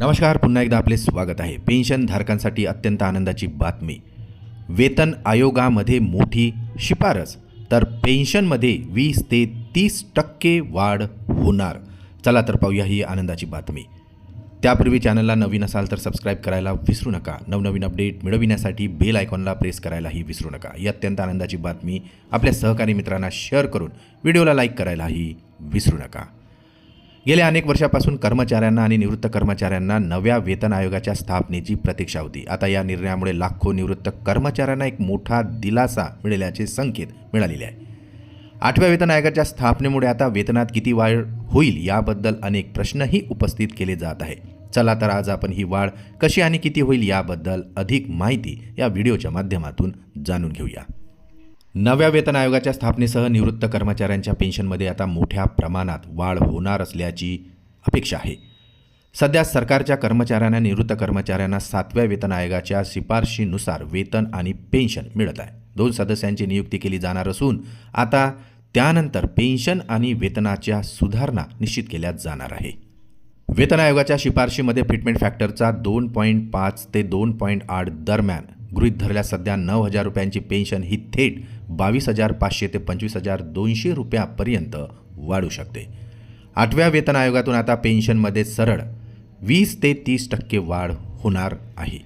नमस्कार पुन्हा एकदा आपले स्वागत आहे. पेन्शनधारकांसाठी अत्यंत आनंदाची बातमी. वेतन आयोगामध्ये मोठी शिफारस तर पेन्शनमध्ये वीस ते तीस टक्के वाढ होणार. चला तर पाहूया ही आनंदाची बातमी. त्यापूर्वी चॅनलला नवीन असाल तर सबस्क्राईब करायला विसरू नका. नवनवीन अपडेट मिळविण्यासाठी बेल आयकॉनला प्रेस करायलाही विसरू नका. ही अत्यंत आनंदाची बातमी. आपल्या सहकारी मित्रांना शेअर करून व्हिडिओला लाईक करायलाही विसरू नका. गेल्या अनेक वर्षापासून कर्मचाऱ्यांना आणि निवृत्त कर्मचाऱ्यांना नव्या वेतन आयोगाच्या स्थापनेची प्रतीक्षा होती. आता या निर्णयामुळे लाखो निवृत्त कर्मचाऱ्यांना एक मोठा दिलासा मिळाल्याचे संकेत मिळालेले आहे. आठव्या वेतन आयोगाच्या स्थापनेमुळे आता वेतनात किती वाढ होईल याबद्दल अनेक प्रश्नही उपस्थित केले जात आहे. चला तर आज आपण ही वाढ कशी आणि किती होईल याबद्दल अधिक माहिती या व्हिडिओच्या माध्यमातून जाणून घेऊया. नव्या वेतन आयोगाच्या स्थापनेसह निवृत्त कर्मचाऱ्यांच्या पेन्शनमध्ये आता मोठ्या प्रमाणात वाढ होणार असल्याची अपेक्षा आहे. सध्या सरकारच्या कर्मचाऱ्यांना निवृत्त कर्मचाऱ्यांना सातव्या वेतन आयोगाच्या शिफारशीनुसार वेतन आणि पेन्शन मिळत आहे. दोन सदस्यांची नियुक्ती केली जाणार असून आता त्यानंतर पेन्शन आणि वेतनाच्या सुधारणा निश्चित केल्या जाणार आहे. वेतन आयोगाच्या शिफारशीमध्ये फिटमेंट फॅक्टरचा दोन पॉईंट पाच ते दोन पॉईंट आठ दरम्यान गृहीत धरल्या. सध्या नऊ हजार रुपयांची पेन्शन ही थेट बावीस हजार पाचशे ते पंचवीस हजार दोनशे रुपयापर्यंत वाढू शकते. आठव्या वेतन आयोगातून आता पेन्शनमध्ये सरळ वीस ते तीस टक्के वाढ होणार आहे.